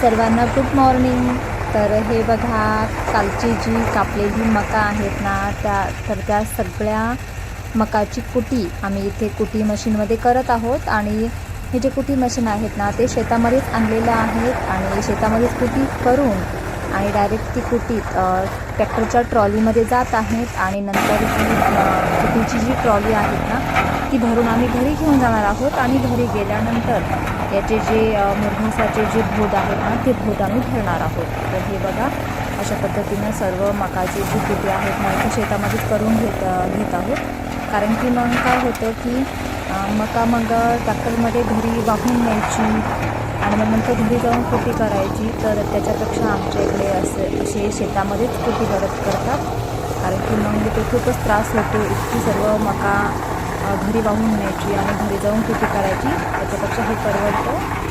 सर्वांना good morning तर हे बघा कालची जी कापलेली मका आहेत ना त्या तर त्या सगळ्या मकाची कुटी आम्ही इथे कुटी मशीनमध्ये करत आहोत. आणि हे जे कुटी मशीन आहेत ना ते शेतामध्येच आणलेलं आहेत. आणि शेतामध्येच कुटी करून आणि डायरेक्ट ती कुटी ट्रॅक्टरच्या ट्रॉलीमध्ये जात आहेत. आणि नंतर ती कुटीची जी ट्रॉली आहेत ना ती भरून आम्ही घरी घेऊन जाणार आहोत. आणि घरी गेल्यानंतर याचे जे मुरघासाचे जे भूत आहेत ना ते भूत आम्ही ठेवणार आहोत. तर हे बघा अशा पद्धतीनं सर्व मकाचे जी पिके आहेत ना ते शेतामध्येच करून घेत घेत आहोत. कारण की मग काय होतं की मका मग ट्रॅक्टरमध्ये घरी वाहून न्यायची आणि मग नंतर घरी जाऊन कुटी करायची तर त्याच्यापेक्षा आमच्या इकडे असे असे शेतामध्येच कुटी करत करतात. कारण की मग ते खूपच त्रास होतो. इतकी सर्व मका घरी वाहून न्यायची आणि घरी जाऊन कृती करायची. त्याच्यापेक्षा हे परवडतं.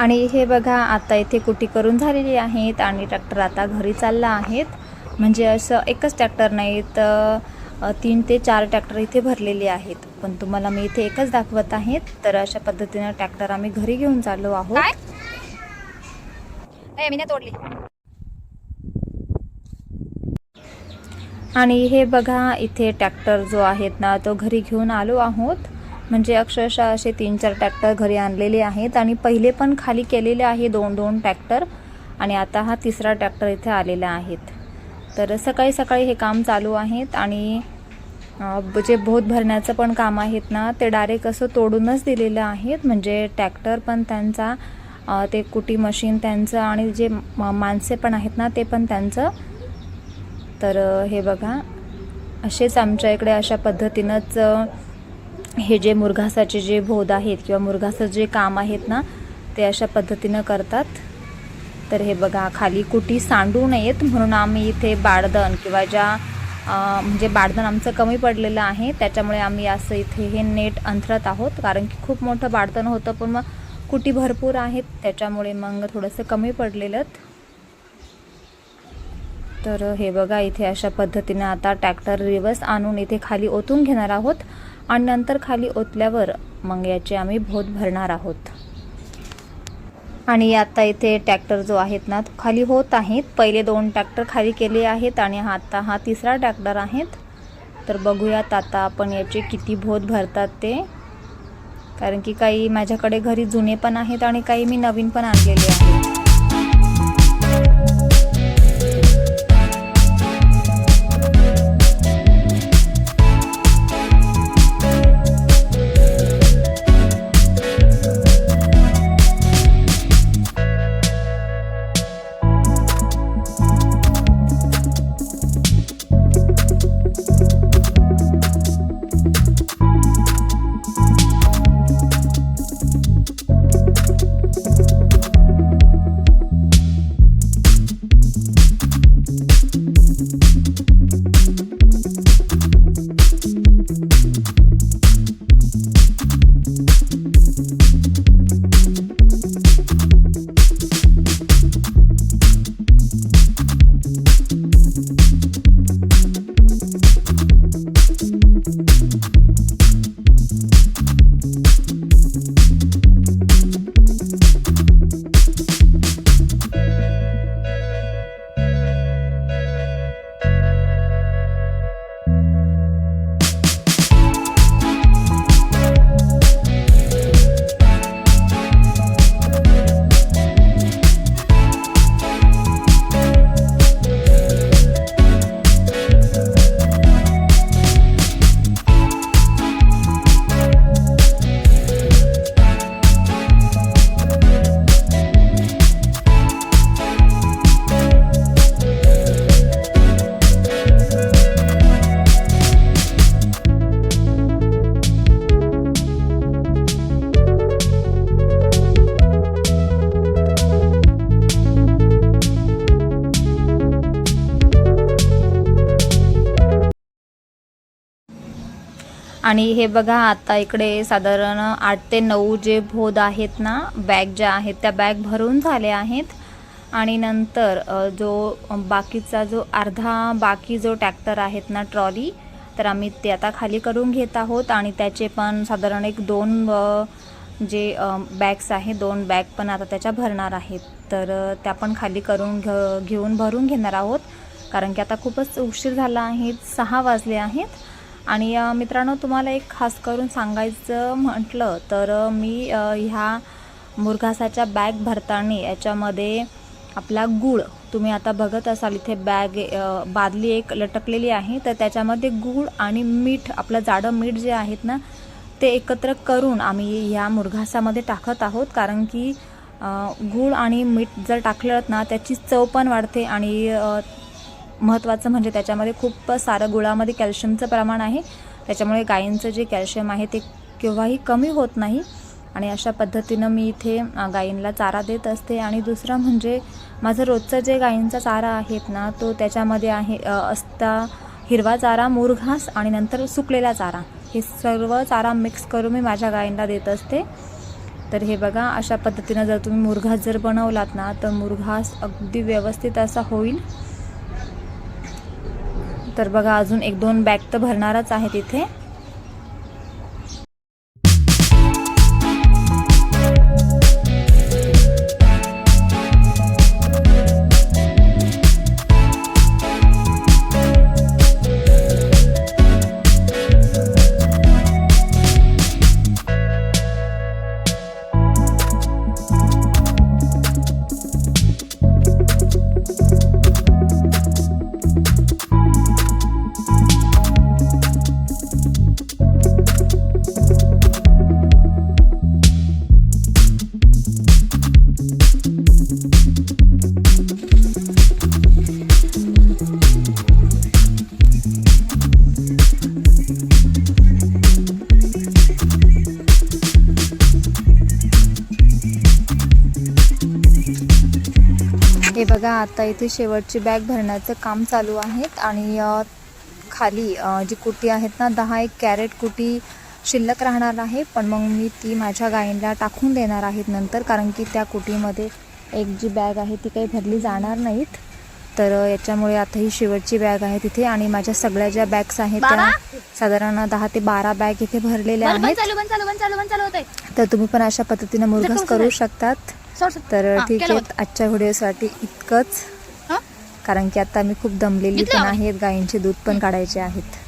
आणि हे बघा आता इथे कुटी करून झालेली आहेत आणि ट्रॅक्टर आता घरी चालला आहेत. म्हणजे असं एकच ट्रॅक्टर नाही तर तीन ते चार ट्रॅक्टर इथे भरलेले आहेत. पण तुम्हाला मी इथे एकच दाखवत आहेत तर अशा पद्धतीनं ट्रॅक्टर आम्ही घरी घेऊन चाललो आहोत. तोडली. आणि हे बघा इथे ट्रॅक्टर जो आहेत ना तो घरी घेऊन आलो आहोत. म्हणजे अक्षरशः असे तीन चार ट्रॅक्टर घरी आणलेले आहेत आणि पहिले पण खाली केलेले आहे दोन दोन ट्रॅक्टर आणि आता हा तिसरा ट्रॅक्टर इथे आलेला आहेत. तर सकाळी सकाळी हे काम चालू आहेत आणि जे भोत भरण्याचं पण काम आहेत ना ते डायरेक्ट असं तोडूनच दिलेलं आहेत. म्हणजे ट्रॅक्टर पण त्यांचा ते कुटी मशीन त्यांचं आणि जे माणसे पण आहेत ना ते पण त्यांचं. तर हे बघा असेच आमच्या इकडे अशा पद्धतीनंच हे जे मुरघासाचे जे भोद आहेत किंवा मुरघासाचं जे काम आहेत ना ते अशा पद्धतीनं करतात. तर हे बघा खाली कुटी सांडू नयेत म्हणून आम्ही इथे बाळदन किंवा ज्या म्हणजे बाळदन आमचं कमी पडलेलं आहे त्याच्यामुळे आम्ही असं इथे हे नेट अंथरत आहोत कारण की खूप मोठं बाळदन होतं पण मग कुटी भरपूर आहेत त्याच्यामुळे मग थोडंसं कमी पडलेलं. तर हे बघा इथे अशा पद्धतीनं आता ट्रॅक्टर रिवर्स आणून इथे खाली ओतून घेणार आहोत. आणि नंतर खाली ओतल्यावर मग याचे आम्ही भोत भरणार आहोत. आणि आता इथे ट्रॅक्टर जो आहेत ना तो खाली होत आहेत. पहिले दोन ट्रॅक्टर खाली केले आहेत आणि हा आता हा तिसरा ट्रॅक्टर आहेत. तर बघूयात आता आपण याचे किती भोत भरतात ते. कारण की काही माझ्याकडे घरी जुने पण आहेत आणि काही मी नवीन पण आणलेले आहेत. आणि हे बघा आता इकडे साधारण आठ ते नऊ जे भोद आहेत ना बॅग ज्या आहेत त्या बॅग भरून झाले आहेत. आणि नंतर जो बाकीचा जो अर्धा बाकी जो टॅक्टर आहेत ना ट्रॉली तर आम्ही ते आता खाली करून घेत आहोत. आणि त्याचे पण साधारण एक दोन जे बॅग्स आहे दोन बॅग पण आता त्याच्या भरणार आहेत. तर त्या पण खाली करून घ घेऊन भरून घेणार आहोत. कारण की आता खूपच उशीर झाला आहे सहा वाजले आहेत. आणि मित्रांनो तुम्हाला एक खास करून सांगायचं म्हटलं तर मी ह्या मुरघासाच्या बॅग भरताना याच्यामध्ये आपला गूळ तुम्ही आता बघत असाल इथे बॅग बादली एक लटकलेली आहे तर त्याच्यामध्ये गूळ आणि मीठ आपलं जाडं मीठ जे आहेत ना ते एकत्र करून आम्ही ह्या मुरघासामध्ये टाकत आहोत. कारण की गूळ आणि मीठ जर टाकलं ना त्याची चव पण वाढते आणि महत्त्वाचं म्हणजे त्याच्यामध्ये खूप सारं गुळामध्ये कॅल्शियमचं प्रमाण आहे. त्याच्यामुळे गायींचं जे कॅल्शियम आहे ते केव्हाही कमी होत नाही. आणि अशा पद्धतीनं मी इथे गायींला गायींना चारा देत असते. आणि दुसरं म्हणजे माझं रोजचं जे गायींचा चारा आहेत ना तो त्याच्यामध्ये आहे असता हिरवा चारा मुरघास आणि नंतर सुकलेला चारा. हे सर्व चारा मिक्स करून मी माझ्या गायींना देत असते. तर हे बघा अशा पद्धतीनं जर तुम्ही मुरघास जर बनवलात ना तर मुरघास अगदी व्यवस्थित असा होईल. तर बघा अजून एक दोन बॅग तर भरणारच आहेत इथे. बघा आता इथे शेवटची बॅग भरण्याचं काम चालू आहे आणि खाली जी कुटी आहेत ना दहा एक कॅरेट कुटी शिल्लक राहणार आहे. पण मग मी ती माझ्या गायींना टाकून देणार आहेत नंतर कारण की त्या कुटीमध्ये एक जी बॅग आहे ती काही भरली जाणार नाहीत. तर याच्यामुळे आता ही शेवटची बॅग आहे तिथे आणि माझ्या सगळ्या ज्या बॅग्स आहेत त्या? साधारण दहा ते बारा बॅग इथे भरलेल्या आहेत. तर तुम्ही पण अशा पद्धतीनं मुरघास करू शकतात. तर ठीक आहे. आजच्या व्हिडिओसाठी इतकंच? कारण की आता मी खूप दमलेली पण. आहेत गायींचे दूध पण काढायचे आहेत